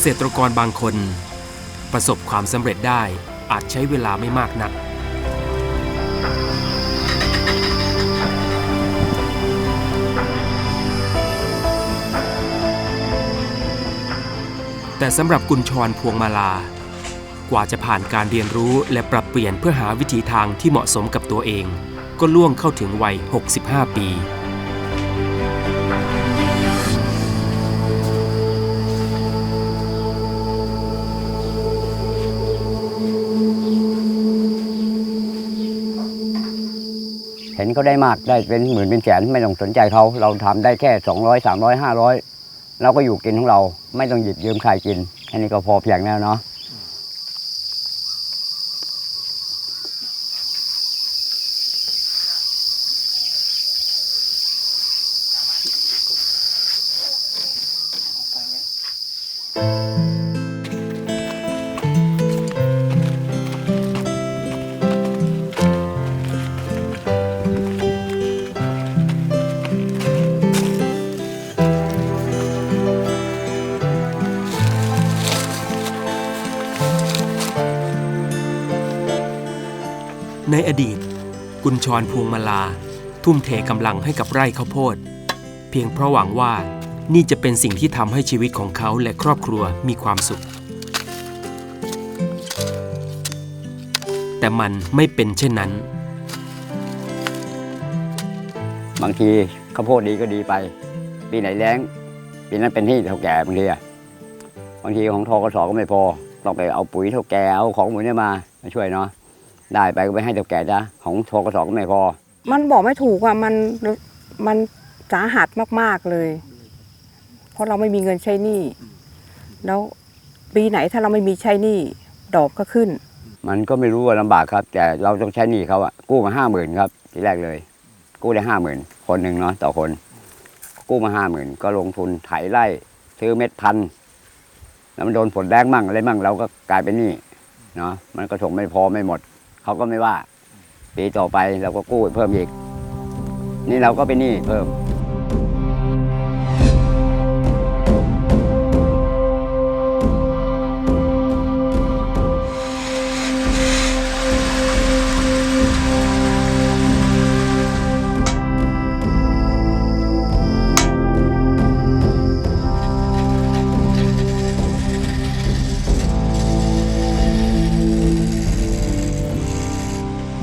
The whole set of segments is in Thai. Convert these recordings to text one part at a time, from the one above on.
เกษตรกรบางคน ประสบความสำเร็จได้อาจใช้เวลาไม่มากนัก แต่สำหรับกุญชรพวงมาลา กว่าจะผ่านการเรียนรู้และปรับเปลี่ยนเพื่อหาวิถีทางที่เหมาะสมกับตัวเอง ก็ล่วงเข้าถึงวัย 65 ปี เห็นเขาได้มากได้เป็นหมื่นเป็นแสนไม่ต้องสนใจเขาเราทำได้แค่สองร้อยสามร้อยห้าร้อยเราก็อยู่กินของเราไม่ต้องหยิบยืมใครกินแค่นี้ก็พอเพียงแล้วเนาะ ในอดีต กุญชรพวงมาลา ทุ่มเทกำลังให้กับไร่ข้าวโพด เพียงเพราะหวังว่านี่จะเป็นสิ่งที่ทำให้ชีวิตของเขาและครอบครัวมีความสุข แต่มันไม่เป็นเช่นนั้น บางทีข้าวโพดดีก็ดีไป ปีไหนแล้งปีนั้นเป็นที่เท่าแก่บางทีอะบางทีของทกสก็ไม่พอ ต้องไปเอาปุ๋ยเท่าแก่เอาของหมูเนี่ยมามาช่วยเนาะ ได้ไปก็ไปให้เท่าแก่จ้ะของทกสก็ไม่พอ มันบอกไม่ถูกอะมันมันสาหัสมากๆเลย เพราะเราไม่มีเงินใช้หนี้แล้วปีไหนถ้าเราไม่มีใช้หนี้ดอกก็ขึ้น มันก็ไม่รู้ว่าลำบากครับ แต่เราต้องใช้หนี้เขาอะกู้มาห้าหมื่นครับทีแรกเลย กู้ได้ห้าหมื่นคนหนึ่งเนาะต่อคน กู้มาห้าหมื่นก็ลงทุนไถไร่ซื้อเม็ดพันธุ์แล้วมันโดนฝนแรงมั่งอะไรมั่งเราก็กลายเป็นหนี้เนาะมันก็ส่งไม่พอไม่หมด เขาก็ไม่ว่า ปีต่อไปเราก็กู้เพิ่มอีก นี่เราก็เป็นหนี้เพิ่ม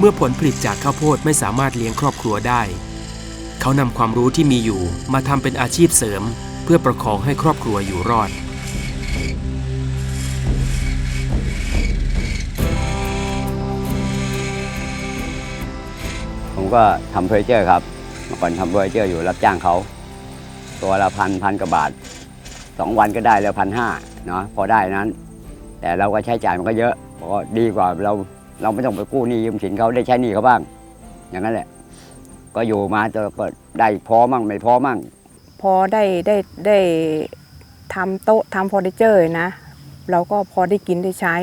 มื่อผลผลิตจากข้าวโพดไม่สามารถเลี้ยงครอบครัวได้ เขานำความรู้ที่มีอยู่มาทำเป็นอาชีพเสริม เพื่อประคองให้ครอบครัวอยู่รอด ผมก็ทำเฟอร์นิเจอร์ครับเมื่อก่อนทำเฟอร์นิเจอร์อยู่รับจ้างเขา ตัวละพันพันกว่าบาทสองวันก็ได้แล้วพันห้าเนาะพอได้นั้น แต่เราก็ใช้จ่ายมันก็เยอะเพราะดีกว่าเรา เราไม่ต้องไปกู้หนี้ยืมสินเขาได้ใช้หนี้เขาบ้าง อย่างนั้นแหละ ก็อยู่มาจนก็ได้พอมั่งไม่พอมั่ง พอได้ได้ได้ทำโต๊ะทำเฟอร์นิเจอร์นะ เราก็พอได้กินได้ใช้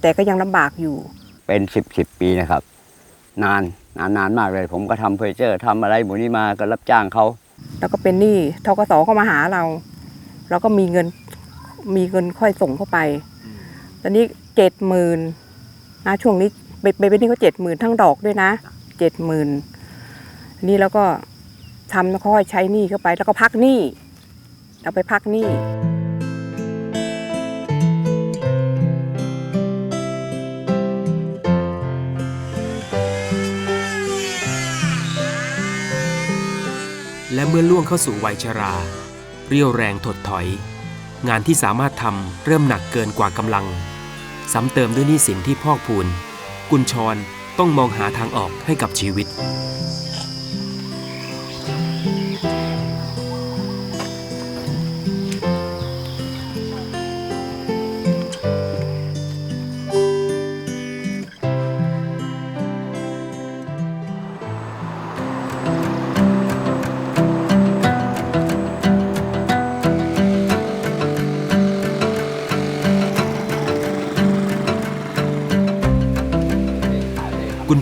แต่ก็ยังลำบากอยู่ เป็นสิบสิบปีนะครับ นานนานนานมากเลย ผมก็ทำเฟอร์นิเจอร์ทำอะไรหมูนี้มาก็รับจ้างเขา แล้วก็เป็นหนี้ทกสเข้ามาหาเรา เราก็มีเงินมีเงินค่อยส่งเข้าไป ตอนนี้เจ็ดหมื่น นะช่วงนี้ไปไปเป็นหนี้เขาเจ็ดหมื่นทั้งดอกด้วยนะเจ็ดหมื่นนี่แล้วก็ทำแล้วค่อยใช้หนี้เข้าไปแล้วก็พักหนี้เราไปพักหนี้และเมื่อล่วงเข้าสู่วัยชรา เรี่ยวแรงถดถอย งานที่สามารถทำเริ่มหนักเกินกว่ากำลัง ซ้ำเติมด้วยหนี้สินที่พอกพูน กุญชรต้องมองหาทางออกให้กับชีวิต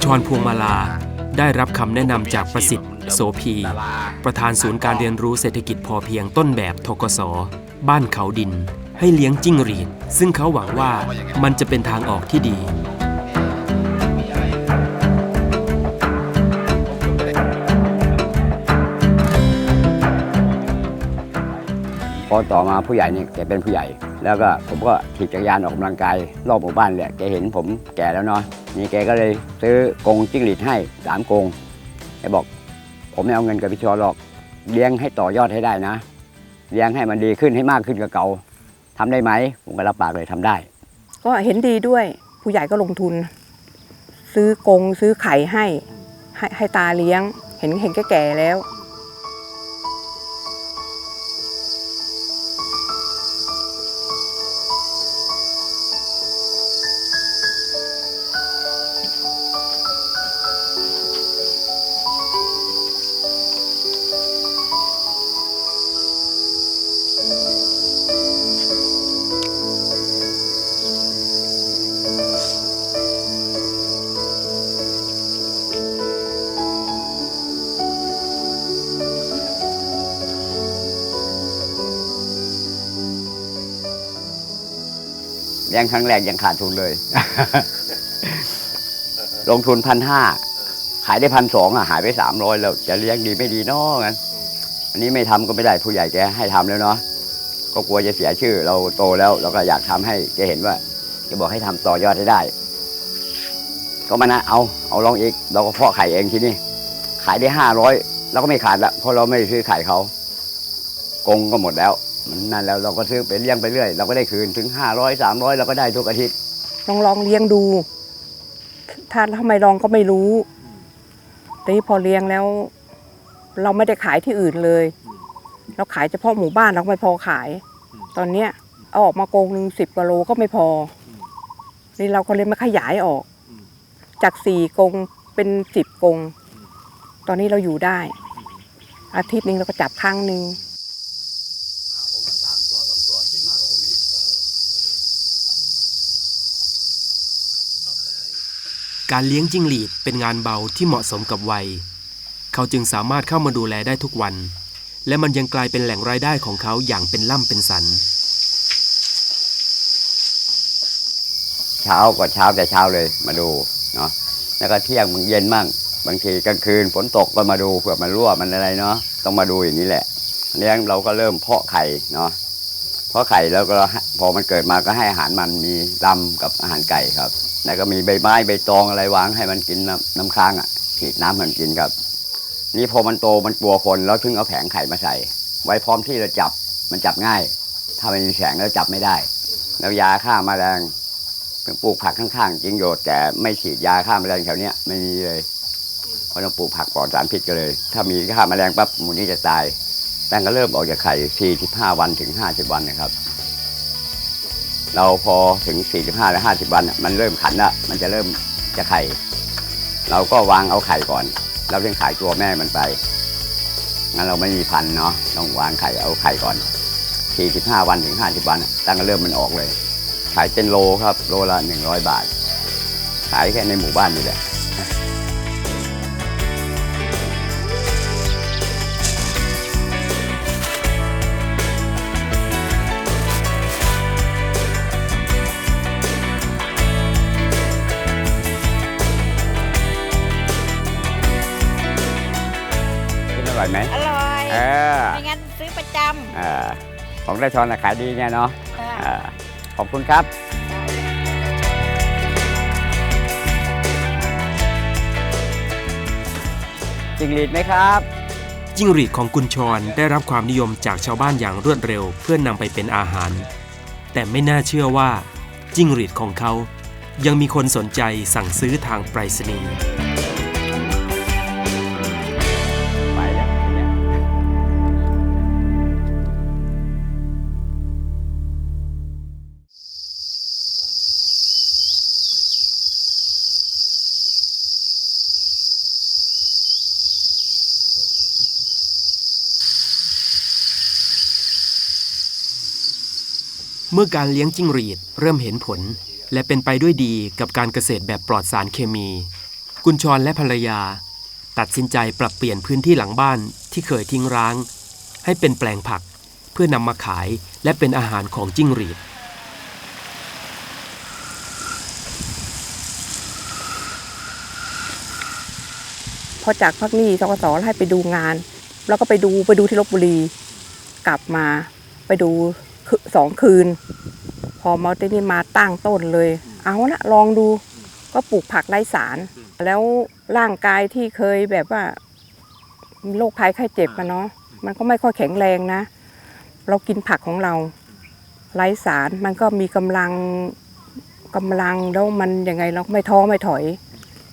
กุญชรพวงมาลาได้รับคำแนะนำจากประสิทธิ์ โสพี ประธานศูนย์การเรียนรู้เศรษฐกิจพอเพียงต้นแบบทกสบ้านเขาดิน ให้เลี้ยงจิ้งหรีด ซึ่งเขาหวังว่ามันจะเป็นทางออกที่ดี พอต่อมาผู้ใหญ่นี่แกเป็นผู้ใหญ่ แล้วก็ผมก็ขี่จักรยานออกกำลังกายรอบหมู่บ้านแหละแกเห็นผมแก่แล้วเนาะนี่แกก็เลยซื้อกงจิ้งหรีดให้สามกงแกบอก ผมไม่เอาเงินกับพี่ชอหรอกเลี้ยงให้ต่อยอดให้ได้นะ เลี้ยงให้มันดีขึ้นให้มากขึ้นกว่าเก่าทำได้ไหมผมก็รับปากเลยทำได้ ก็เห็นดีด้วย ผู้ใหญ่ก็ลงทุน ซื้อกงซื้อไข่ให้ให้ให้ตาเลี้ยง เห็นเห็นแก่ๆแล้ว ยงครั้งแรกยังขาดทุนเลย ลงทุนพันห้าขายได้พันสองอะหายไปสามร้อยแล้ว จะเลี้ยงดีไม่ดีเนาะงั้นอันนี้ไม่ทำก็ไม่ได้ผู้ใหญ่แกให้ทำแล้วเนาะก็กลัวจะเสียชื่อ เราโตแล้วเราก็อยากทำให้แกเห็นว่าแกบอกให้ทำต่อยอดให้ได้ ก็มานะเอาเอาลองอีกเราก็เพาะไข่เองทีนี้ขายได้ห้าร้อยเราก็ไม่ขาดละเพราะเราไม่ได้ซื้อไข่เขากงก็หมดแล้ว มันนั่นแล้วเราก็ซื้อไปเลี้ยงไปเรื่อยเราก็ได้คืนถึงห้าร้อยสามร้อยเราก็ได้ทุกอาทิตย์ลองลองเลี้ยงดู ถ้าทำไมลองก็ไม่รู้แต่นี่พอเลี้ยงแล้ว เราไม่ได้ขายที่อื่นเลย เราขายเฉพาะหมู่บ้านเราไม่พอขาย ตอนเนี้ยเอาออกมาโกงหนึ่งสิบกว่าโลก็ไม่พอ นี่เราก็เลยมาขยายออก จากสี่กงเป็นสิบกง ตอนนี้เราอยู่ได้ อาทิตย์หนึ่งเราก็จับครั้งหนึ่ง การเลี้ยงจิ้งหรีดเป็นงานเบาที่เหมาะสมกับวัย เขาจึงสามารถเข้ามาดูแลได้ทุกวัน และมันยังกลายเป็นแหล่งรายได้ของเขาอย่างเป็นล่ำเป็นสัน เช้าก็เช้าแต่เช้าเลยมาดูเนาะแล้วก็เที่ยงบางเย็นมั่งบางทีกลางคืนฝนตกก็มาดูเผื่อมันรั่วมันอะไรเนาะต้องมาดูอย่างนี้แหละ เลี้ยงเราก็เริ่มเพาะไข่เนาะเพาะไข่แล้วก็พอมันเกิดมาก็ให้อาหารมันมีลำกับอาหารไก่ครับ แล้วก็มีใบไม้ใบตองอะไรวางให้มันกินน้ำน้ำค้างอะฉีดน้ำมันกินครับ นี่พอมันโตมันกลัวคนแล้วถึงเอาแผงไข่มาใส่ ไว้พร้อมที่จะจับมันจับง่าย ถ้าไม่มีแผงแล้วจับไม่ได้ แล้วยาฆ่าแมลงปลูกผักข้างๆจริงโยชน์แต่ไม่ฉีดยาฆ่าแมลงแถวเนี้ยไม่มีเลยเพราะต้องปลูกผักปลอดสารพิษกันเลย ถ้ามีฆ่าแมลงปั๊บหมูนี้จะตายตั้งก็เริ่มออกจากไข่45วันถึง50วันนะครับ เราพอถึง 45และ50 วัน มันเริ่มขันละมันจะเริ่มจะไข่ เราก็วางเอาไข่ก่อน เราเลี้ยงขายตัวแม่มันไป งั้นเราไม่มีพันเนาะต้องวางไข่เอาไข่ก่อน 45 วันถึง 50 วันตั้งก็เริ่มมันออกเลย ขายเป็นโลครับ โลละ 100 บาท ขายแค่ในหมู่บ้านนี่แหละ ร่อยไหมอร่อยเออไม่งั้นซื้อประจเออของได้ชอนน่ะขายดีไงเนาะำค่ะเออขอบคุณครับจิงหรีดไหมครับจิ้งหรีดของกุญชรได้รับความนิยมจากชาวบ้านอย่างรวดเร็วเพื่อนนำไปเป็นอาหาร แต่ไม่น่าเชื่อว่าจิ้งหรีดของเขา ยังมีคนสนใจสั่งซื้อทางไปรษณีย์ เมื่อการเลี้ยงจิ้งหรีดเริ่มเห็นผล และเป็นไปด้วยดีกับการเกษตรแบบปลอดสารเคมี กุญชรและภรรยา ตัดสินใจปรับเปลี่ยนพื้นที่หลังบ้านที่เคยทิ้งร้าง ให้เป็นแปลงผักเพื่อนำมาขายและเป็นอาหารของจิ้งหรีดพอจากพักนี้ทกสให้ไปดูงาน แล้วก็ไปดูไปดูที่ลบบุรี กลับมาไปดู สองคืน พอมาที่นี่มาตั้งต้นเลย เอาละลองดูก็ปลูกผักไร้สาร แล้วร่างกายที่เคยแบบว่ามีโรคภัยไข้เจ็บอะเนาะมันก็ไม่ค่อยแข็งแรงนะ เรากินผักของเราไร้สารมันก็มีกำลังกำลังแล้วมันยังไงเราไม่ท้อไม่ถอย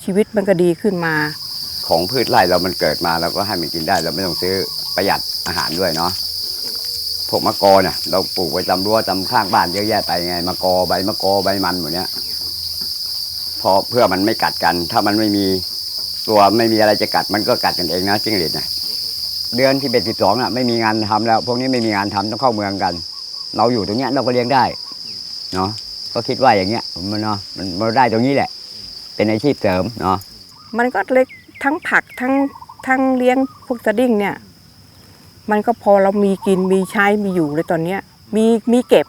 ชีวิตมันก็ดีขึ้นมา ของพืชไร่เรามันเกิดมาเราก็ให้มันกินได้เราไม่ต้องซื้อประหยัดอาหารด้วยเนาะ พวกมะกอเนี่ยเราปลูกไว้ตามรั้วตามข้างบ้านเยอะแยะไปไงมะกอใบมะกอใบมันหมดเนี้ยพอเพื่อมันไม่กัดกัน ถ้ามันไม่มีตัวไม่มีอะไรจะกัดมันก็กัดกันเองนะจิ้งหรีดเนี่ยเดือนที่เป็นสิบสองอะไม่มีงานทำแล้ว พวกนี้ไม่มีงานทำต้องเข้าเมืองกัน เราอยู่ตรงเนี้ยเราก็เลี้ยงได้เนาะก็คิดว่าอย่างเงี้ยมันเนาะมันมันได้ตรงนี้แหละ เป็นอาชีพเสริมเนาะมันก็เล็กทั้งผักทั้งทั้งเลี้ยงพวกสดิ้งเนี่ย มันก็พอเรามีกินมีใช้มีอยู่เลยตอนเนี้ยมีมีเก็บ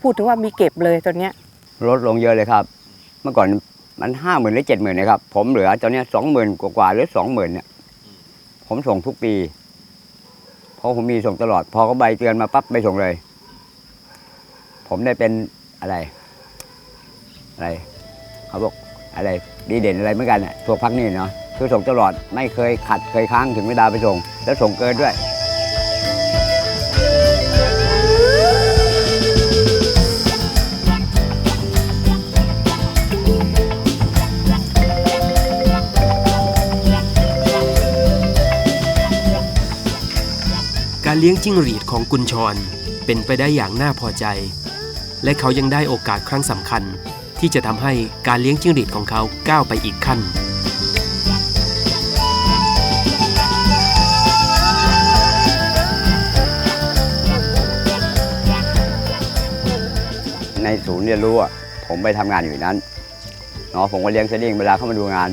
พูดถึงว่ามีเก็บเลยตอนเนี้ยลดลงเยอะเลยครับ เมื่อก่อนมันห้าหมื่นหรือเจ็ดหมื่นนะครับ ผมเหลือตอนเนี้สองหมื่นกว่าๆหรือสองหมื่นเนี่ยผมส่งทุกปี เพราะผมมีส่งตลอด พอเขาใบเตือนมาปั๊บไปส่งเลย ผมได้เป็นอะไร อะไรเขาบอกอะไรดีเด่นอะไรเหมือนกันน่ะตัวพักนี่เนาะคือส่งตลอดไม่เคยขัดเคยค้างถึงเวลาไปส่ง แล้วส่งเกินด้วย การเลี้ยงจิ้งหรีดของกุญชร เป็นไปได้อย่างน่าพอใจ และเขายังได้โอกาสครั้งสำคัญ ที่จะทำให้การเลี้ยงจิ้งหรีดของเขาก้าวไปอีกขั้นในศูนย์เรียนรู้อะผมไปทำงานอยู่นั้นเนาะผมก็เลี้ยงเสดิ้งเวลาเข้ามาดูงาน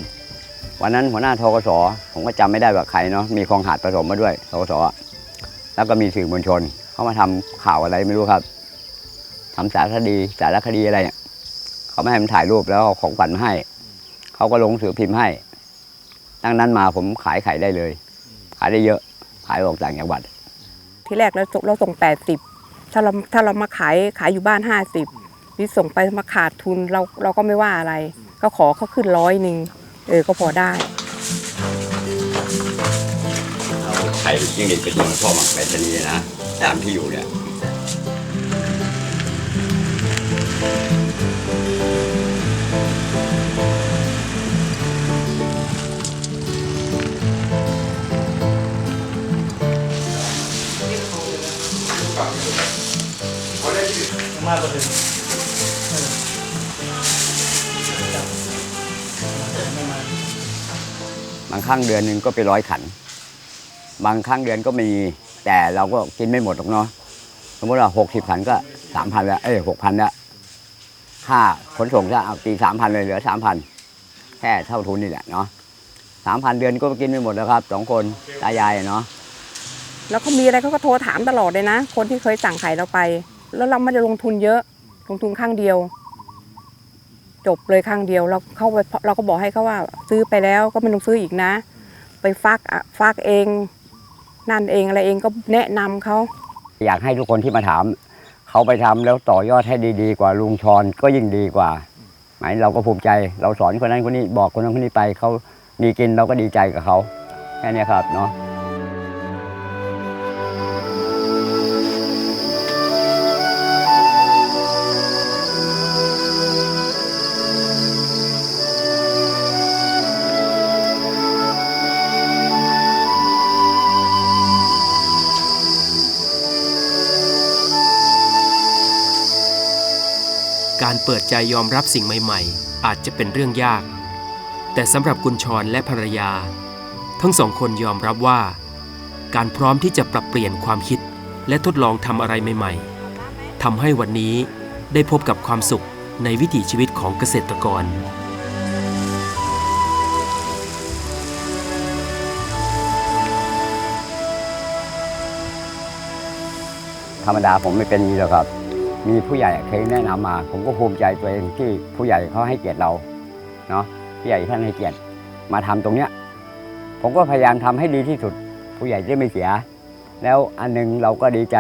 วันนั้นหัวหน้าทกศผมก็จำไม่ได้ว่าใครเนาะมีคลองหาดผสมมาด้วยทกศอะ แล้วก็มีสื่อมวลชน เขามาทำข่าวอะไรไม่รู้ครับทำสารคดีสารคดีอะไรเนี่ยเขาไม่ให้มันถ่ายรูปแล้วเอาของขวัญมาให้ เขาก็ลงสื่อพิมพ์ให้ตั้งนั้นมาผมขายไข่ได้เลย ขายได้เยอะ ขายออกต่างจังหวัด ที่แรกเราส่งเราส่งแปดสิบถ้าเราถ้าเรามาขายขายอยู่บ้านห้าสิบนี่ส่งไปมาขาดทุนเราเราก็ไม่ว่าอะไร ก็ขอเขาขึ้นร้อยหนึ่งเออก็พอได้ เอาไข่จิ้งหรีดไปส่งพ่อหมาไปรษณีนะตามที่อยู่เนี่ยมากกว่าเดิมบางครั้งเดือนหนึ่งก็ไปร้อยขัน บางครั้งเดือนก็มี แต่เราก็กินไม่หมดหรอกเนาะสมมติว่าหกสิบขันก็สามพันล้วเอ้ยหกพันล้วค่าขนส่งจะเอาตีสามพันเลยเหลือสามพันแค่เท่าทุนนี่แหละเนาะสามพันเดือนก็กินไม่หมดแล้วครับสองคนตายายเนาะแล้วเขามีอะไรเขาก็โทรถามตลอดเลยนะ คนที่เคยสั่งไข่เราไป แล้วเราไม่ได้ลงทุนเยอะ ลงทุนข้างเดียว จบเลยข้างเดียว เราเข้าไปเราก็บอกให้เขาว่า ซื้อไปแล้วก็ไม่ต้องซื้ออีกนะ ไปฟักฟักเอง นั่นเองอะไรเองก็แนะนำเขา อยากให้ทุกคนที่มาถาม เขาไปทำแล้วต่อยอดให้ดีๆ กว่าลุงชอนก็ยิ่งดีกว่า หมายเราก็ภูมิใจเราสอนคนนั้นคนนี้บอกคนนั้นคนนี้ไปเขามีกินเราก็ดีใจกับเขาแค่นี้ครับเนาะ เปิดใจยอมรับสิ่งใหม่ๆ อาจจะเป็นเรื่องยาก แต่สำหรับกุญชรและภรรยา ทั้งสองคนยอมรับว่า การพร้อมที่จะปรับเปลี่ยนความคิดและทดลองทำอะไรใหม่ๆทำให้วันนี้ได้พบกับความสุขในวิถีชีวิตของเกษตรกรทรรมดาผมไม่เป็นอย่างนี้หรอกครับ มีผู้ใหญ่เคยแนะนำมา ผมก็ภูมิใจตัวเองที่ผู้ใหญ่เขาให้เกียรติเราเนาะผู้ใหญ่ท่านให้เกียรติมาทำตรงเนี้ยผมก็พยายามทำให้ดีที่สุด ผู้ใหญ่จะไม่เสีย แล้วอันหนึงเราก็ดีใจ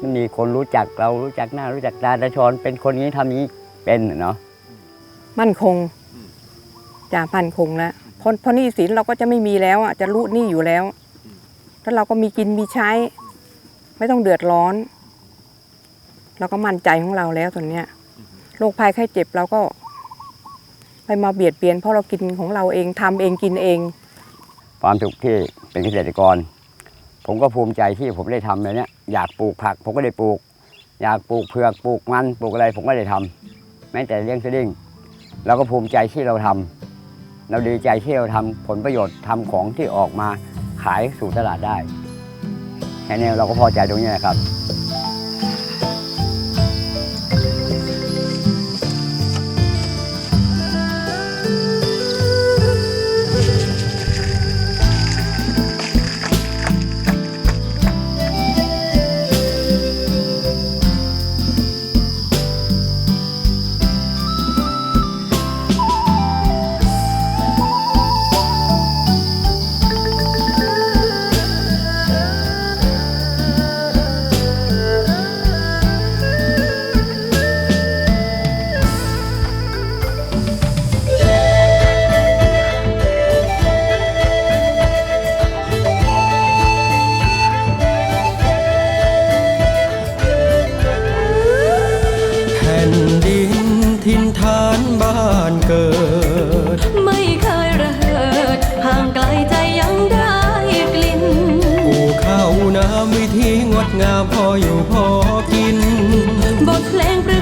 มันมีคนรู้จักเรารู้จักหน้ารู้จักตาตาชอนเป็นคนนี้ทำนี้เป็นเนาะมั่นคงจะมั่นคงแล้วเพราะเพราะหนี้สินเราก็จะไม่มีแล้วอะจะรู้หนี้อยู่แล้วแล้วเราก็มีกินมีใช้ ไม่ต้องเดือดร้อน เราก็มั่นใจของเราแล้วตอนเนี้ยโรคภัยไข้เจ็บเราก็ ไปมาเบียดเบียนเพราะเรากินของเราเองทำเองกินเอง ความสุขที่เป็นเกษตรกร ผมก็ภูมิใจที่ผมได้ทำเลยเนี่ยอยากปลูกผัก ผมก็ได้ปลูก อยากปลูกเผือกปลูกมันปลูกอะไรผมก็ได้ทำแม้แต่เลี้ยงสดิ้งเราก็ภูมิใจที่เราทำเราดีใจที่เราทำผลประโยชน์ทำของที่ออกมาขายสู่ตลาดได้แค่นี้เราก็พอใจตรงนี้นะครับ พออยู่พอกิน บทเพลงประ